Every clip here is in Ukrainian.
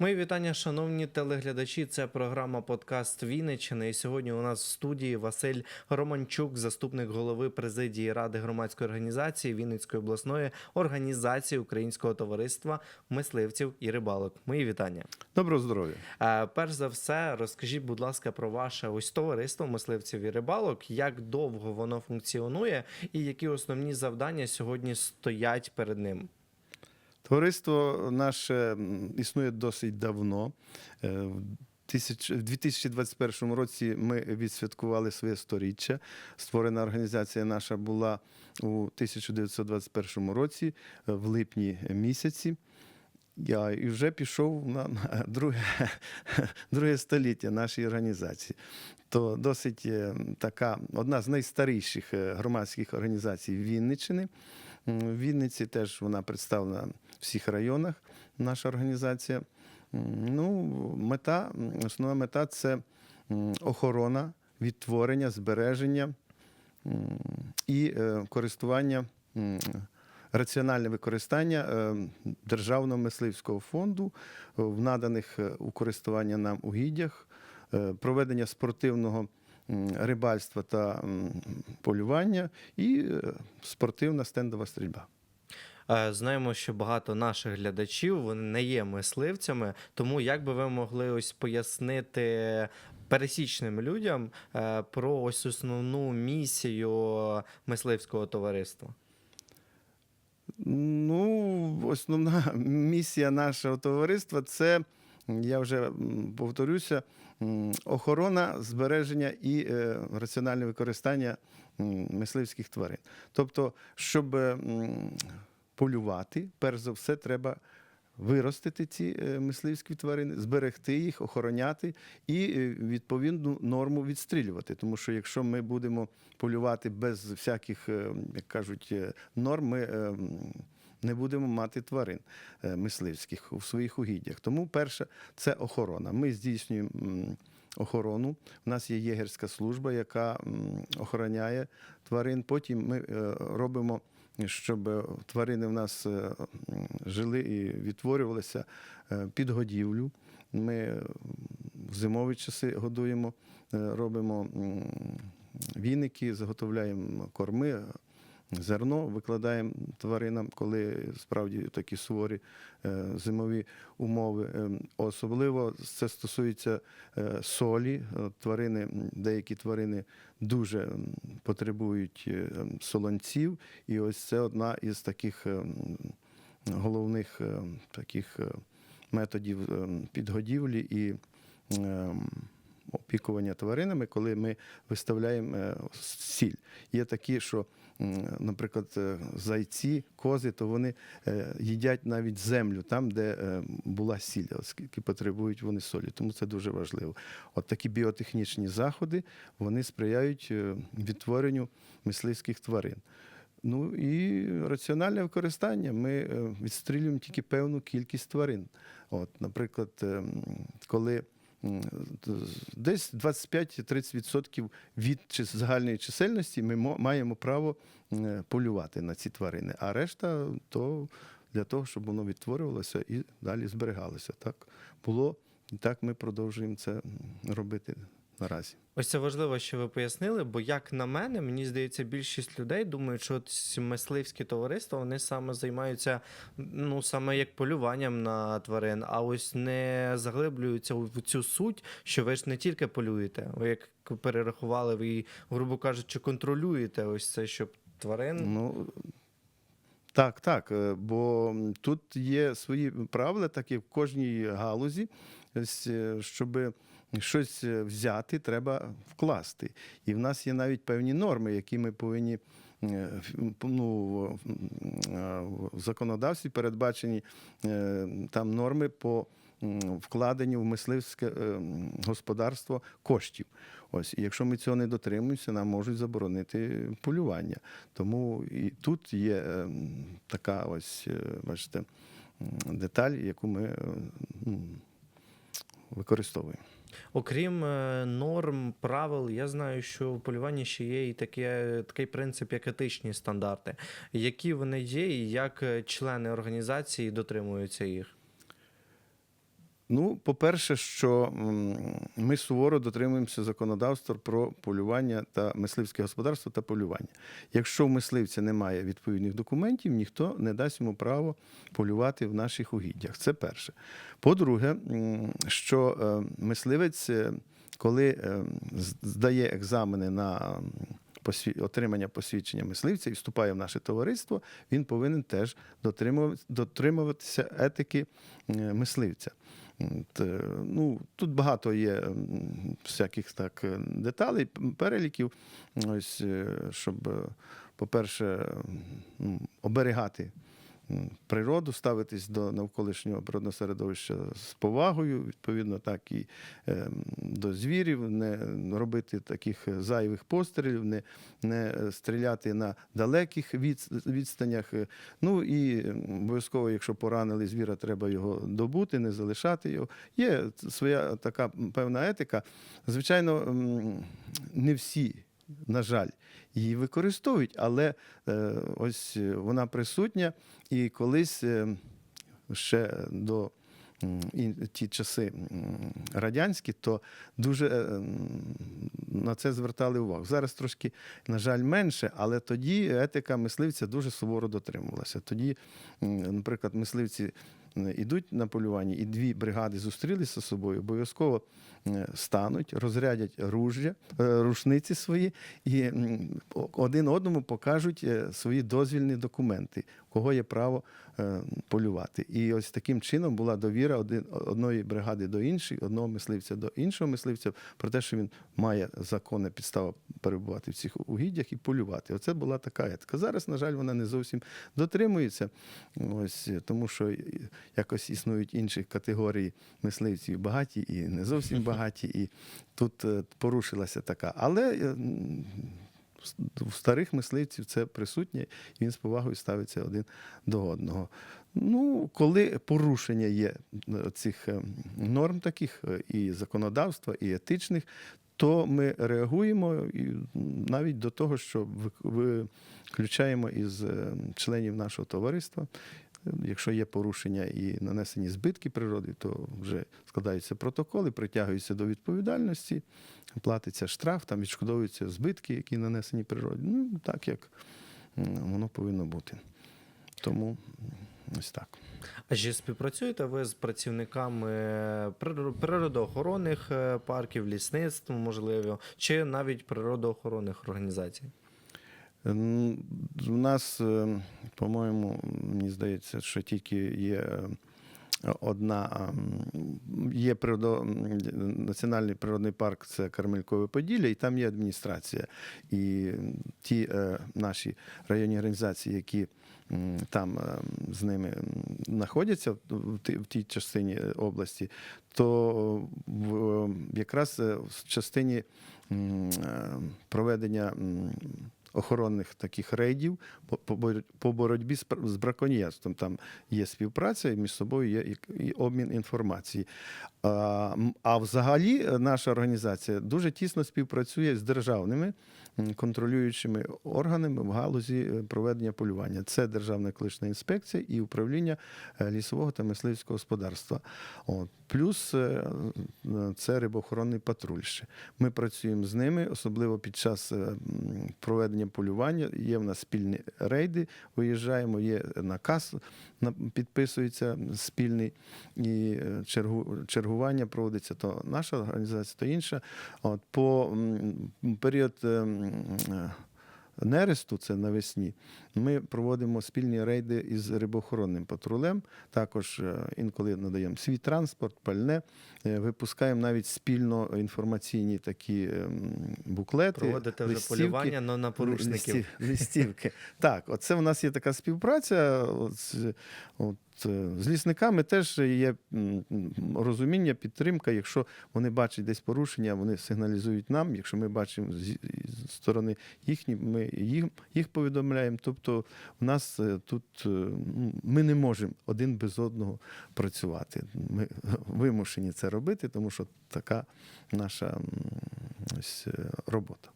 Мої вітання, шановні телеглядачі. Це програма Подкаст Вінниччини. І сьогодні у нас в студії Василь Романчук, заступник голови президії ради громадської організації Вінницької обласної організації Українського товариства мисливців і рибалок. Мої вітання. Доброго здоров'я. Е, Перш за все, розкажіть, будь ласка, про ваше ось товариство мисливців і рибалок, як довго воно функціонує, і які основні завдання сьогодні стоять перед ним. Товариство наше існує досить давно. Е, в 2021 році ми відсвяткували своє сторіччя. Створена організація наша була у 1921 році, е, в липні місяці. Я і вже пішов на, друге, друге століття нашої організації. То досить е, така одна з найстаріших громадських організацій Вінниччини. В Вінниці теж вона представлена в всіх районах, наша організація. Ну, мета, основна мета це охорона, відтворення, збереження і е, користування, раціональне використання е, державного мисливського фонду е, в наданих у користування нам угіддях, проведення спортивного рибальства та полювання і е, спортивна стендова стрільба. Е, Знаємо, що багато наших глядачів вони не є мисливцями. Тому як би ви могли ось пояснити пересічним людям е, про ось основну місію мисливського товариства? Ну, основна місія нашого товариства це, я вже повторюся, охорона, збереження і е, раціональне використання мисливських тварин. Тобто, щоб полювати, перш за все, треба виростити ці е, мисливські тварини, зберегти їх, охороняти і е, відповідну норму відстрілювати. Тому що якщо ми будемо полювати без всяких, е, як кажуть, е, норм, ми е, не будемо мати тварин е, мисливських у своїх угіддях. Тому перше це охорона. Ми здійснюємо охорону. У нас є єгерська служба, яка охороняє тварин. Потім ми е, робимо щоб тварини в нас е, жили і відтворювалися е, підгодівлю. Ми в зимові часи годуємо, робимо віники, заготовляємо корми, зерно, викладаємо тваринам, коли справді такі суворі е, зимові умови. Е, Особливо це стосується е, солі. Тварини, деякі тварини дуже потребують солонців, і ось це одна із таких головних таких методів підгодівлі і опікування тваринами, коли ми виставляємо сіль. Є такі, що, наприклад, е, зайці, кози, то вони е, їдять навіть землю там, де е, була сіль, оскільки потребують вони солі. Тому це дуже важливо. От такі біотехнічні заходи вони сприяють відтворенню мисливських тварин. Ну і раціональне використання. Ми відстрілюємо тільки певну кількість тварин. От, наприклад, коли десь 25-30% від загальної чисельності ми мо- маємо право е, полювати на ці тварини, а решта то для того, щоб воно відтворювалося і далі зберігалося. Так було і так ми продовжуємо це робити наразі. Ось це важливо, що ви пояснили, бо як на мене, мені здається, більшість людей думають, що от мисливські товариства вони саме займаються ну саме як полюванням на тварин, а ось не заглиблюються у цю суть, що ви ж не тільки полюєте, ви як перерахували, ви, грубо кажучи, контролюєте ось це, щоб тварин. Ну так, так. е, Бо тут є свої правила, так як в кожній галузі, е, щоб щось е, взяти, треба вкласти. І в нас є навіть певні норми, які ми повинні. е, Ну, в- е, законодавстві передбачені там норми по вкладенню в мисливське господарство коштів. Ось, якщо ми цього не дотримуємося, нам можуть заборонити полювання. Тому і тут є така ось, бачите, деталь, яку ми використовуємо. Окрім е, норм, правил, я знаю, що в полюванні ще є і таке, такий принцип, як етичні стандарти. Які вони є, і як е, члени організації дотримуються їх? Ну, по-перше, що ми суворо дотримуємося законодавства про полювання та мисливське господарство та полювання. Якщо у мисливця немає відповідних документів, ніхто не дасть йому право полювати в наших угіддях. Це перше. По-друге, що е, мисливець, е, коли е, здає екзамени на отримання посвідчення мисливця і вступає в наше товариство, він повинен теж дотримуватися, етики мисливця. Е, ну, тут багато є всяких так е, деталей, переліків. Ось, е, щоб, по-перше, оберігати м, природу, ставитись до навколишнього природного середовища з повагою, відповідно, так і е, до звірів, не робити таких е, зайвих пострілів, не, не е, стріляти на далеких від, відстанях. Ну і обов'язково, якщо поранили звіра, треба його добути, не залишати його. Є своя така певна етика. Звичайно, не всі, на жаль, її використовують, але е, ось вона присутня. І колись е, ще до і ті часи радянські, то дуже е, на це звертали увагу. Зараз трошки, на жаль, менше, але тоді етика мисливця дуже суворо дотримувалася. Тоді, наприклад, мисливці е, ідуть на полювання, і дві бригади зустрілися з собою, обов'язково е, стануть, розрядять ружжя, е, рушниці свої і один одному покажуть е, свої дозвільні документи, кого є право е, полювати. І ось таким чином була довіра один, одної бригади до іншої, одного мисливця до іншого мисливця про те, що він має законне підстава перебувати в цих угіддях і полювати. Оце була така етика. Зараз, на жаль, вона не зовсім дотримується. Ось е, тому, що якось існують інші категорії мисливців багаті і не зовсім багаті. І тут е, порушилася така. Але в старих мисливців це присутнє, і він з повагою ставиться один до одного. Ну, коли порушення є е, цих е, норм таких е, і законодавства, і етичних, то ми реагуємо і навіть до того, що ви- виключаємо із членів нашого товариства. Якщо є порушення і нанесені збитки природи, то вже складаються протоколи, притягуються до відповідальності, платиться штраф, там відшкодовуються збитки, які нанесені природі. Ну, так як воно повинно бути. Тому ось так. А чи співпрацюєте ви з працівниками прир- природоохоронних е, парків, лісництв, можливо, чи навіть природоохоронних організацій? У нас, е, по-моєму, мені здається, що тільки є е, одна є природо, національний природний парк, це Кармелькове Поділля, і там є адміністрація. І ті е, наші районні організації, які там з ними знаходяться в тій частині області, то якраз в частині проведення охоронних таких рейдів по- по боро- по боротьбі з браконьєрством. Там є співпраця і між собою є і- обмін інформації. А, взагалі е, наша організація дуже тісно співпрацює з державними контролюючими органами в галузі е, проведення полювання. Це Державна екологічна інспекція і управління е, лісового та мисливського господарства. От. Плюс е, це рибоохоронний патруль. ще. Ми працюємо з ними, особливо під час проведення полювання. Є в нас спільні рейди, виїжджаємо, є наказ, на- підписується спільний і чергу, чергування проводиться то наша організація, то інша. От, по період е, м, е, нересту, це навесні, ми проводимо спільні рейди із рибоохоронним патрулем. Також е, інколи надаємо свій транспорт, пальне, е, випускаємо навіть спільно інформаційні такі ем, буклети. Проводите вже листівки. полювання но на порушників. Листів- листівки. Так, оце в нас є така співпраця. От, от, е, з лісниками теж є розуміння, підтримка. Якщо вони бачать десь порушення, вони сигналізують нам. Якщо ми бачимо з, сторони їхні, ми їх, їх повідомляємо. Тобто, в нас е, тут е, ми не можемо один без одного працювати. Ми вимушені це робити, тому що така наша ось, е, робота.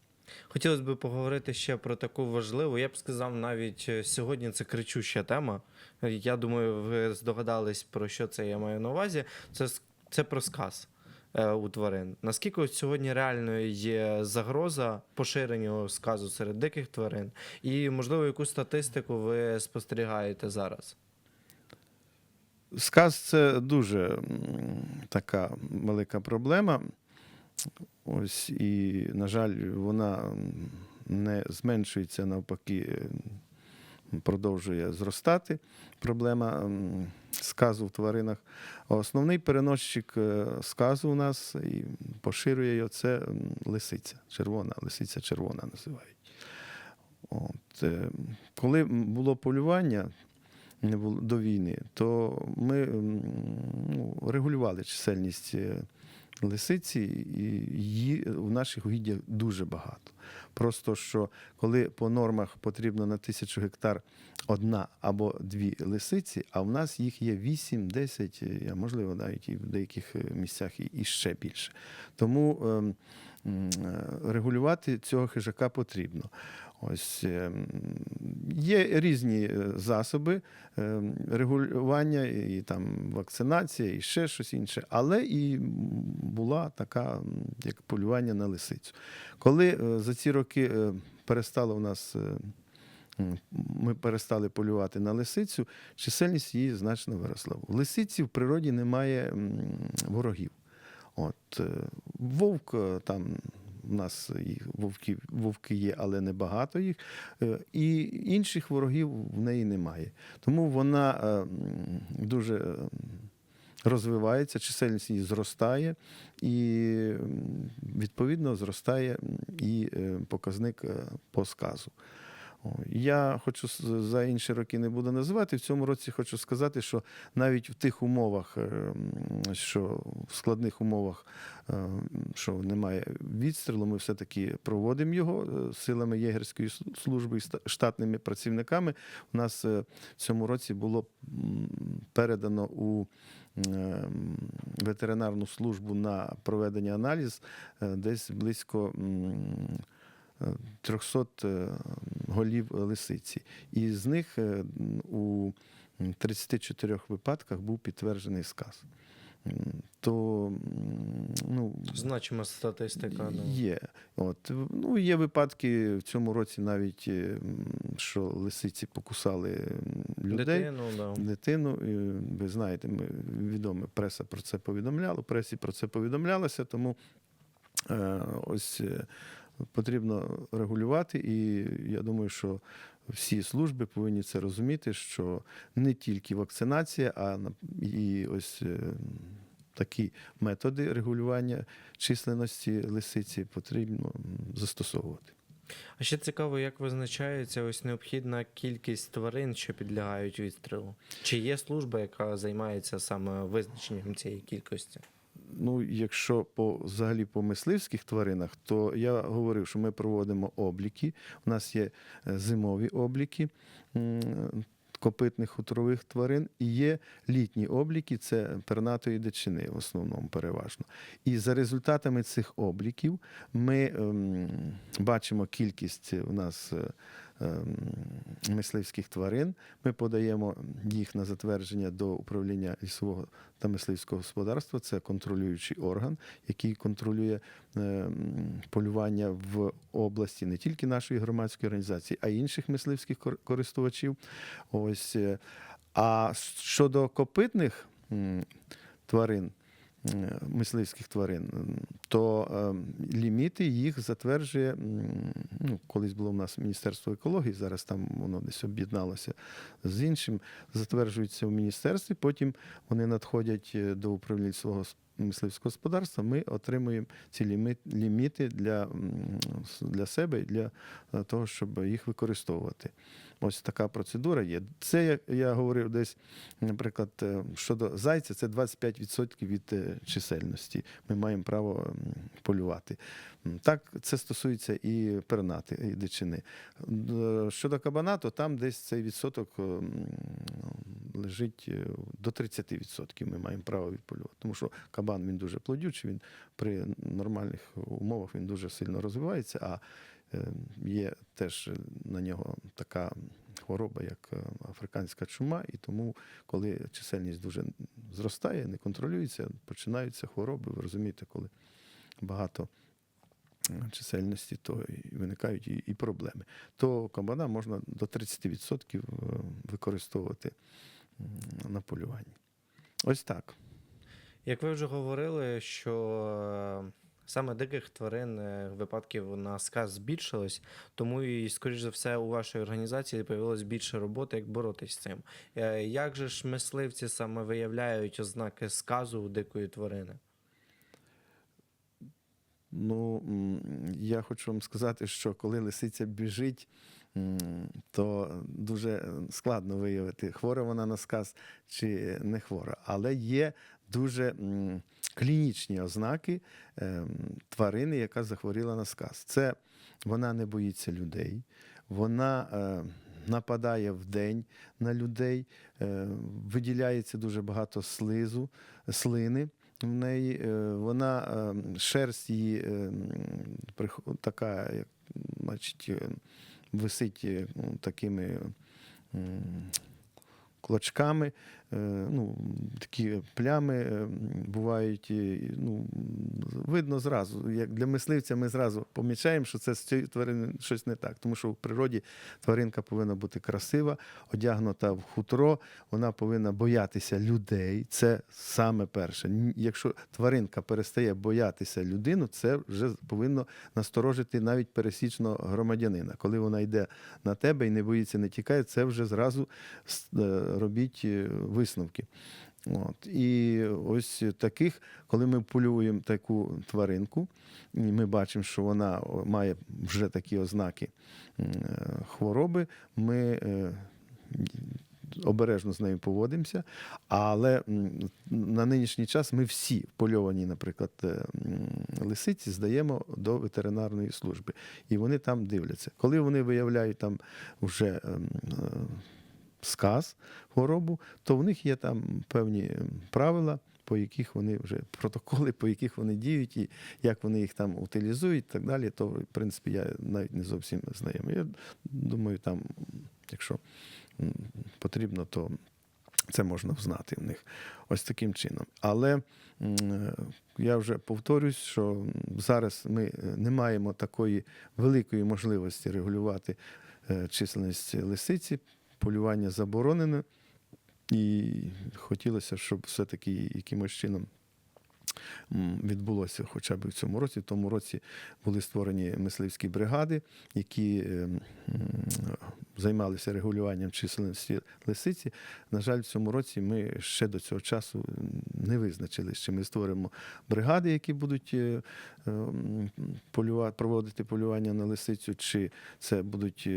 Хотілося б поговорити ще про таку важливу, я б сказав, навіть е, сьогодні це кричуща тема. Я думаю, ви здогадались, про що це я маю на увазі. Це це про сказ е, у тварин. Наскільки ось сьогодні реально є загроза поширенню сказу серед диких тварин? І, можливо, яку статистику ви спостерігаєте зараз? Сказ це дуже така велика проблема. Ось і, на жаль, вона не зменшується, навпаки, продовжує зростати. Проблема сказу в тваринах. Основний переносчик е, сказу у нас і поширює його це лисиця, червона, лисиця червона називають. От, е, коли було полювання, до війни, то ми ну, регулювали чисельність е, лисиці, її в наших угіддях дуже багато. Просто що коли по нормах потрібно на тисячу гектар одна або дві лисиці, а в нас їх є 8, 10, е, а можливо навіть і в деяких е, місцях і- ще більше. Тому ем, регулювати цього хижака потрібно. Ось ем, є різні е, засоби регулювання, і там вакцинація, і ще щось інше, але і була така, як полювання на лисицю. Коли е, за ці роки е, перестало у нас. е, Ми перестали полювати на лисицю, чисельність її значно виросла. В лисиці в природі немає ворогів. От, е, вовк е, там у нас вовки, вовки є, але небагато їх. Е, І інших ворогів в неї немає. Тому вона дуже розвивається, чисельність її зростає, і відповідно зростає і показник по сказу. Я хочу за інші роки не буду називати. В цьому році хочу сказати, що навіть в тих умовах, е, що в складних умовах, е, що немає відстрілу, ми все-таки проводимо його е, силами єгерської служби і штатними працівниками. У нас в цьому році було передано у ветеринарну службу на проведення аналіз десь близько. М, е, 300 е, голів лисиці. І з них е, у 34 випадках був підтверджений сказ. То ну, Значима статистика. Є. От. Ну, є випадки в цьому році навіть, е, що лисиці покусали людей. Дитину, да. Дитину, І, ви знаєте, ми відомо, преса про це повідомляла, пресі про це повідомлялося, тому е, ось потрібно регулювати, і я думаю, що всі служби повинні це розуміти, що не тільки вакцинація, а і ось е, такі методи регулювання численності лисиці потрібно застосовувати. А ще цікаво, як визначається ось необхідна кількість тварин, що підлягають відстрілу. Чи є служба, яка займається саме визначенням цієї кількості? Ну, якщо по взагалі по мисливських тваринах, то я говорив, що ми проводимо обліки. У нас є е, зимові обліки копитних хутрових тварин, і є літні обліки, це пернатої дичини, в основному переважно. І за результатами цих обліків ми ем, бачимо кількість у нас. Ем, Мисливських тварин ми подаємо їх на затвердження до управління лісового та мисливського господарства. Це контролюючий орган, який контролює е, полювання в області не тільки нашої громадської організації, а й інших мисливських користувачів. Ось. е, А щодо копитних тварин, мисливських тварин, то е, ліміти їх затверджує. Ну, колись було в нас Міністерство екології, зараз там воно десь об'єдналося з іншим, затверджуються в міністерстві. Потім вони надходять е, до управління свого мисливського господарства. Ми отримуємо ці лімі- ліміти для, для себе і для е, того, щоб їх використовувати. Ось така процедура є. Це як я говорив десь, наприклад, е, щодо зайця, це 25% від е, чисельності. Ми маємо право полювати. Так, це стосується і пернати, і дичини. Щодо кабана, то там десь цей відсоток лежить е, до 30% ми маємо право відполювати. Тому що кабан він дуже плодючий, він при нормальних умовах він дуже сильно розвивається, а е, є теж на нього така хвороба, як е, африканська чума, і тому, коли чисельність дуже зростає, не контролюється, починаються хвороби. Ви розумієте, коли багато е, чисельності, то і виникають і, проблеми. То кабана можна до 30% е, використовувати на полюванні. Ось так. Як ви вже говорили, що е, саме диких тварин е, випадків на сказ збільшилось, тому і, скоріш за все, у вашій організації появилось більше роботи, як боротись з цим. Е, Як же ж мисливці саме виявляють ознаки сказу у дикої тварини? Ну, я хочу вам сказати, що коли лисиця біжить, то дуже складно виявити, хвора вона на сказ чи не хвора. Але є дуже клінічні ознаки ем, тварини, яка захворіла на сказ. Це вона не боїться людей, вона е, нападає вдень на людей, е, виділяється дуже багато слизу, слини в неї. е, Вона е, шерсть її е, м, прих- така, значить, висить ну, такими клочками. Е, Ну, такі плями е, бувають, ну, видно зразу. Як для мисливця ми зразу помічаємо, що це з цією твариною щось не так. Тому що в природі тваринка повинна бути красива, одягнута в хутро, вона повинна боятися людей. Це саме перше. Якщо тваринка перестає боятися людину, це вже повинно насторожити навіть пересічного громадянина. Коли вона йде на тебе і не боїться, не тікає, це вже зразу е, робіть е, висновки. От. І ось таких, коли ми полюємо таку тваринку, і ми бачимо, що вона має вже такі ознаки е, хвороби, ми е, обережно з нею поводимося. Але на нинішній час ми всі польовані, наприклад, е, лисиці здаємо до ветеринарної служби. І вони там дивляться. Коли вони виявляють там вже ем, сказ, хворобу, то в них є там певні правила. По яких вони вже протоколи, по яких вони діють, і як вони їх там утилізують, і так далі, то в принципі я навіть не зовсім знайомий. Я думаю, там, якщо потрібно, то це можна взнати в них ось таким чином. Але я вже повторюсь, що зараз ми е, не маємо такої великої можливості регулювати е, численність лисиці, полювання заборонене. І хотілося, щоб все-таки якимось чином відбулося хоча б в цьому році. В тому році були створені мисливські бригади, які е, займалися регулюванням численності лисиці. На жаль, в цьому році ми ще до цього часу не визначили, що ми створимо бригади, які будуть е, е, м, полюва- проводити полювання на лисицю, чи це будуть.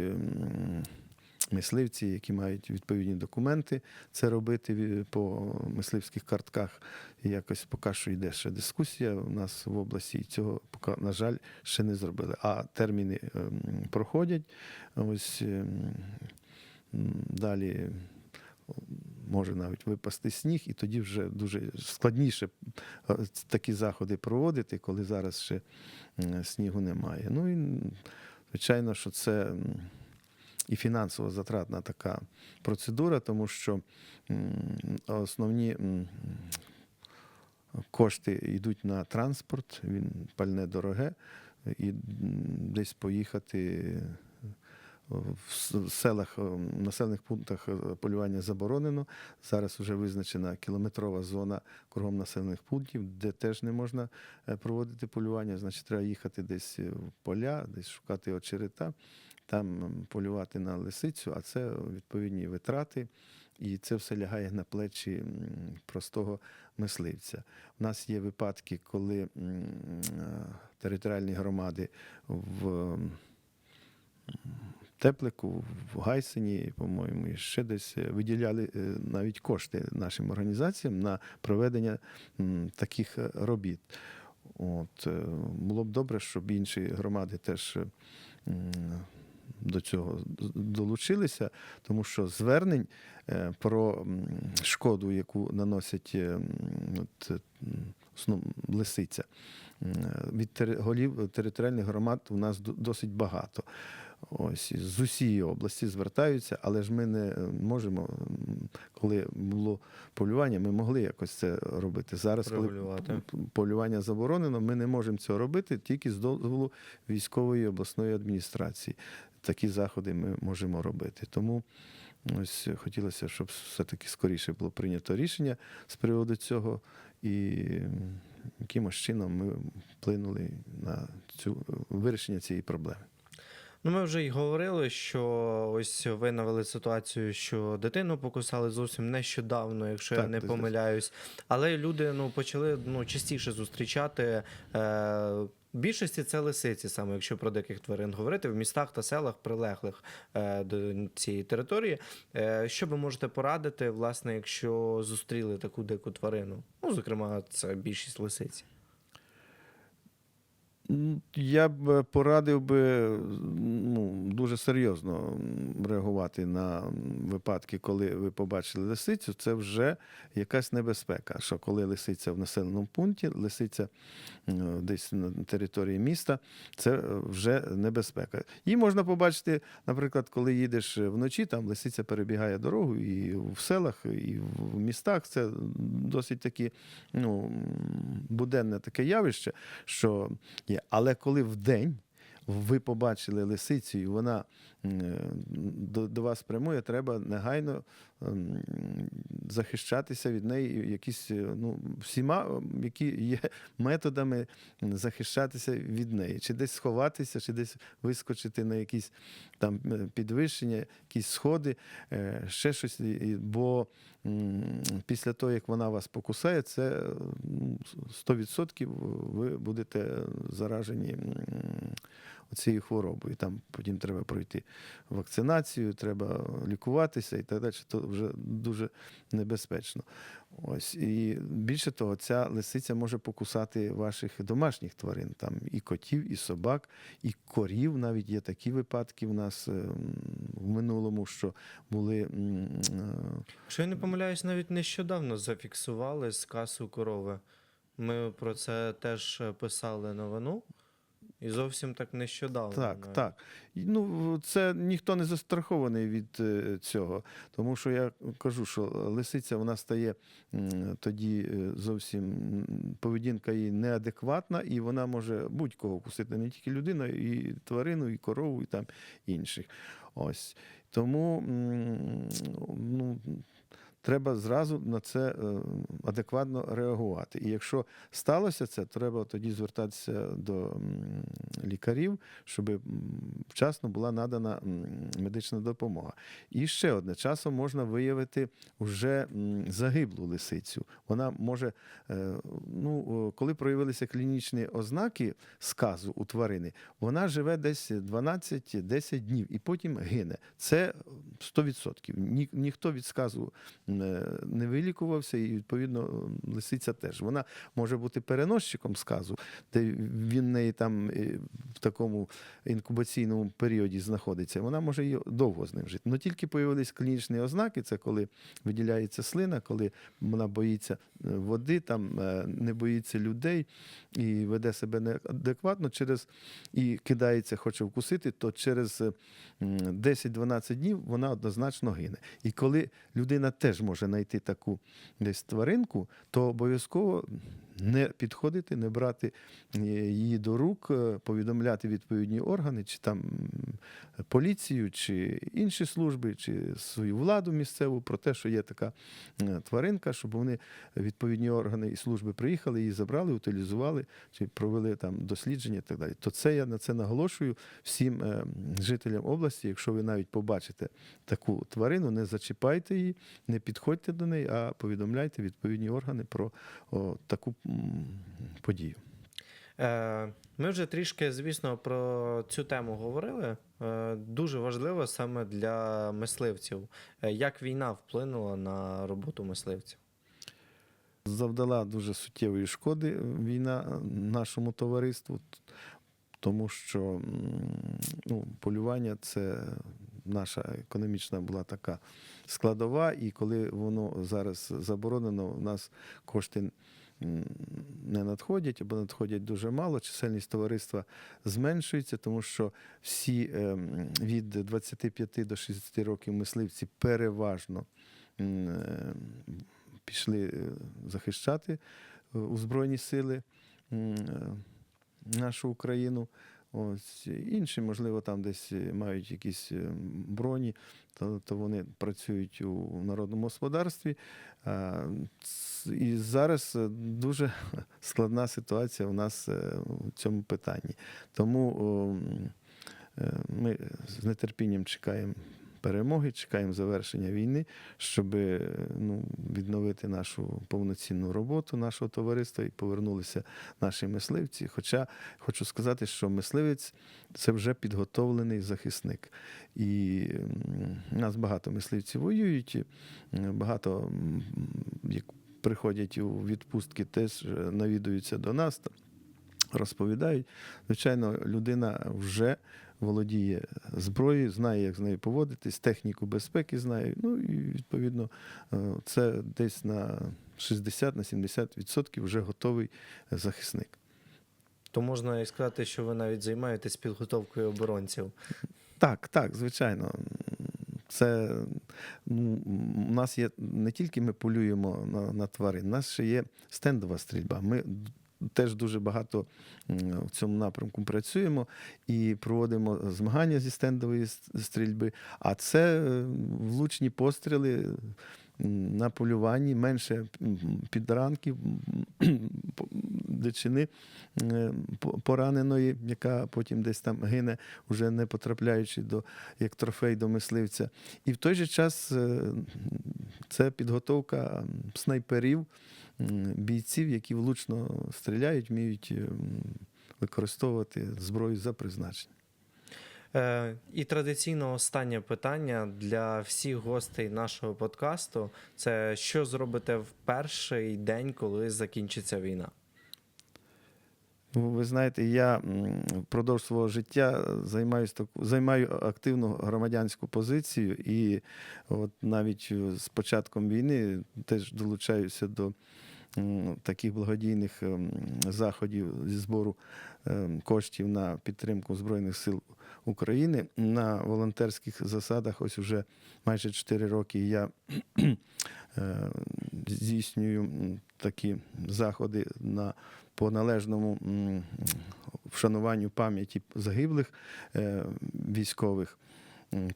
Мисливці, які мають відповідні документи, це робити по мисливських картках. І якось поки що йде ще дискусія у нас в області, цього поки, на жаль, ще не зробили. А терміни ем, проходять. Ось ем, далі може навіть випасти сніг, і тоді вже дуже складніше е, такі заходи проводити, коли зараз ще снігу немає. Ну і звичайно, що це. І фінансово затратна така процедура, тому що основні кошти йдуть на транспорт, він пальне дороге, і десь поїхати в селах, в населених пунктах е, полювання заборонено. Зараз вже визначена кілометрова зона кругом населених пунктів, де теж не можна е, проводити полювання. Значить, треба їхати десь в поля, десь шукати очерета, там полювати на лисицю, а це відповідні витрати. І це все лягає на плечі простого мисливця. У нас є випадки, коли е, територіальні громади в Теплику, в Гайсині, по-моєму, і ще десь е, виділяли е, навіть кошти нашим організаціям на проведення таких робіт. От, було б добре, щоб інші громади теж до цього долучилися, тому що звернень е, про шкоду, яку наносять е, от, основ- лисиця, від голів територіальних громад у нас до- досить багато. Ось з усієї області звертаються, але ж ми не можемо, коли було полювання, ми могли якось це робити. Зараз, коли полювання заборонено, ми не можемо цього робити тільки з дозволу військової обласної адміністрації. Такі заходи ми можемо робити. Тому ось хотілося, щоб все-таки скоріше було прийнято рішення з приводу цього, і якимось чином ми вплинули на цю вирішення цієї проблеми. Ну, ми вже й говорили, що ось ви навели ситуацію, що дитину покусали зовсім нещодавно, якщо я не помиляюсь. Але люди ну, почали ну, частіше зустрічати. Е, більшості це лисиці, саме якщо про диких тварин говорити, в містах та селах прилеглих е, до цієї території. Е, що ви можете порадити, власне, якщо зустріли таку дику тварину? Ну, зокрема, це більшість лисиць. Я б е, порадив би ну, дуже серйозно реагувати на випадки, коли ви побачили лисицю. Це вже якась небезпека. Що коли лисиця в населеному пункті, лисиця десь на території міста, це е, вже небезпека. Її можна побачити, наприклад, коли їдеш вночі, там лисиця перебігає дорогу і в селах, і в містах. Це досить таки ну, буденне таке явище, що є. Але коли в день ви побачили лисицю, і вона е, до, до вас прямує, треба негайно захищатися від неї якісь, е, ну, всіма, ем, які є методами захищатися від неї. Чи десь сховатися, чи десь вискочити на якісь там е, підвищення, якісь сходи, е, ще щось. Бо після того, як вона вас покусає, це е, ну, 100% ви будете заражені цією хворобою. Там потім треба пройти вакцинацію, треба лікуватися і так далі. То вже дуже небезпечно. Ось і більше того, ця лисиця може покусати ваших домашніх тварин, там і котів, і собак, і корів. Навіть є такі випадки в нас е, в минулому, що були е, Якщо я не помиляюсь, навіть нещодавно зафіксували скасу корови. Ми про це теж е, писали новину. І зовсім так нещодавно. Так, навіть. так. Ну, це ніхто не застрахований від е, цього. Тому що я кажу, що лисиця вона стає тоді е, зовсім поведінка її неадекватна, і вона може будь-кого кусити, не тільки людину, і тварину, і корову, і там інших. Ось. Тому ну, треба зразу на це е, адекватно реагувати. І якщо сталося це, треба тоді звертатися до лікарів, щоб вчасно була надана медична допомога. І ще одне часом можна виявити вже загиблу лисицю. Вона може, е, ну, коли проявилися клінічні ознаки сказу у тварини, вона живе десь 12-10 днів і потім гине. Це 100%. Ні, ніхто від сказу не вилікувався, і відповідно лисиця теж. Вона може бути переносчиком сказу, де він неї там е, в такому інкубаційному періоді знаходиться. Вона може і довго з ним жити. Но тільки появились клінічні ознаки, це коли виділяється слина, коли вона боїться е, води, там е, не боїться людей і веде себе неадекватно через і кидається, хоче вкусити, то через е, 10-12 днів вона однозначно гине. І коли людина теж може знайти таку десь тваринку, то обов'язково не підходити, не брати е, її до рук, е, повідомляти відповідні органи, чи там поліцію, чи інші служби, чи свою владу місцеву про те, що є така е, тваринка, щоб вони відповідні органи і служби приїхали, її забрали, утилізували, чи провели там дослідження і так далі. То це я на це наголошую всім жителям області. Якщо ви навіть побачите таку тварину, не зачіпайте її, не підходьте до неї, а повідомляйте відповідні органи про о, таку подію. Е, Ми вже трішки, звісно, про цю тему говорили. Е, Дуже важливо саме для мисливців. Е, Як війна вплинула на роботу мисливців? завдала дуже суттєвої шкоди війна нашому товариству, тому що ну, полювання це наша економічна була така складова, і коли воно зараз заборонено, у нас кошти не надходять або надходять дуже мало. Чисельність товариства зменшується, тому що всі ем, від 25 до 60 років мисливці переважно е, пішли е, захищати е, у Збройні сили е, нашу Україну. Ось інші, можливо, там десь е, мають якісь е, броні, то, то вони працюють у народному господарстві. І зараз е, дуже складна ситуація у нас у цьому питанні. Тому ми з нетерпінням чекаємо перемоги, чекаємо завершення війни, щоб ну, відновити нашу повноцінну роботу нашого товариства і повернулися наші мисливці. Хоча хочу сказати, що мисливець це вже підготовлений захисник. І у нас багато мисливців воюють, багато як приходять у відпустки, теж е, навідуються до нас. Розповідають. Звичайно, людина вже володіє зброєю, знає, як з нею поводитись, техніку безпеки знає. Ну і відповідно е, це десь на 60-70% вже готовий захисник. То можна і сказати, що ви навіть займаєтесь підготовкою оборонців. Так, так, звичайно. Це ну, у нас є не тільки ми полюємо на, на тварин, у нас ще є стендова стрільба. Ми теж дуже багато в цьому напрямку працюємо і проводимо змагання зі стендової стрільби. А це е, влучні постріли на полюванні, менше підранків, дичини е, пораненої, яка потім десь там гине, вже не потрапляючи до як трофей до мисливця. І в той же час е, це підготовка снайперів, бійців, які влучно стріляють, вміють використовувати зброю за призначенням. Е, і традиційно останнє питання для всіх гостей нашого подкасту: це що зробите в перший день, коли закінчиться війна? Ну, Ви знаєте, я впродовж свого життя займаюсь таку, займаю активну громадянську позицію, і от навіть е, з початком війни теж долучаюся до таких благодійних ем, заходів зі збору ем, коштів на підтримку Збройних сил України на волонтерських засадах. Ось уже майже 4 роки я е, здійснюю такі заходи на по належному вшануванню пам'яті загиблих е, військових.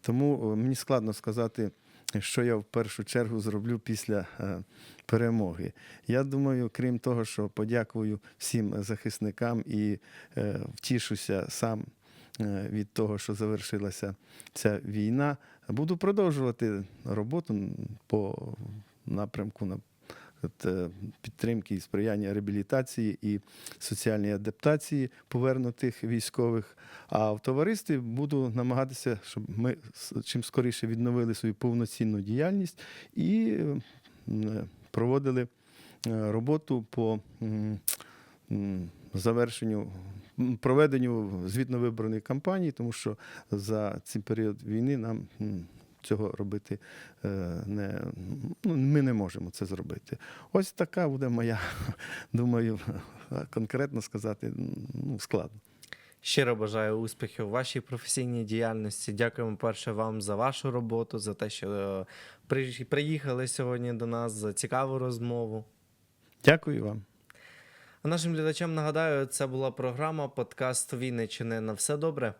Тому е, мені складно сказати, що я в першу чергу зроблю після е, перемоги. Я думаю, крім того, що подякую всім захисникам і е, втішуся сам е, від того, що завершилася ця війна, буду продовжувати роботу по напрямку на підтримки і сприяння реабілітації і соціальній адаптації повернутих військових. А в товаристві буду намагатися, щоб ми чим скоріше відновили свою повноцінну діяльність і е, проводили е, роботу по завершенню. Проведенню звітно-виборної кампанії, тому що за цей період війни нам цього робити е, не ну, ми не можемо це зробити. Ось така буде моя, думаю, конкретно сказати, ну, складно. Щиро бажаю успіхів у вашій професійній діяльності. Дякуємо перше вам за вашу роботу, за те, що е, приїхали сьогодні до нас, за цікаву розмову. Дякую вам. А нашим глядачам нагадаю, це була програма подкаст Вінничини. На все добре.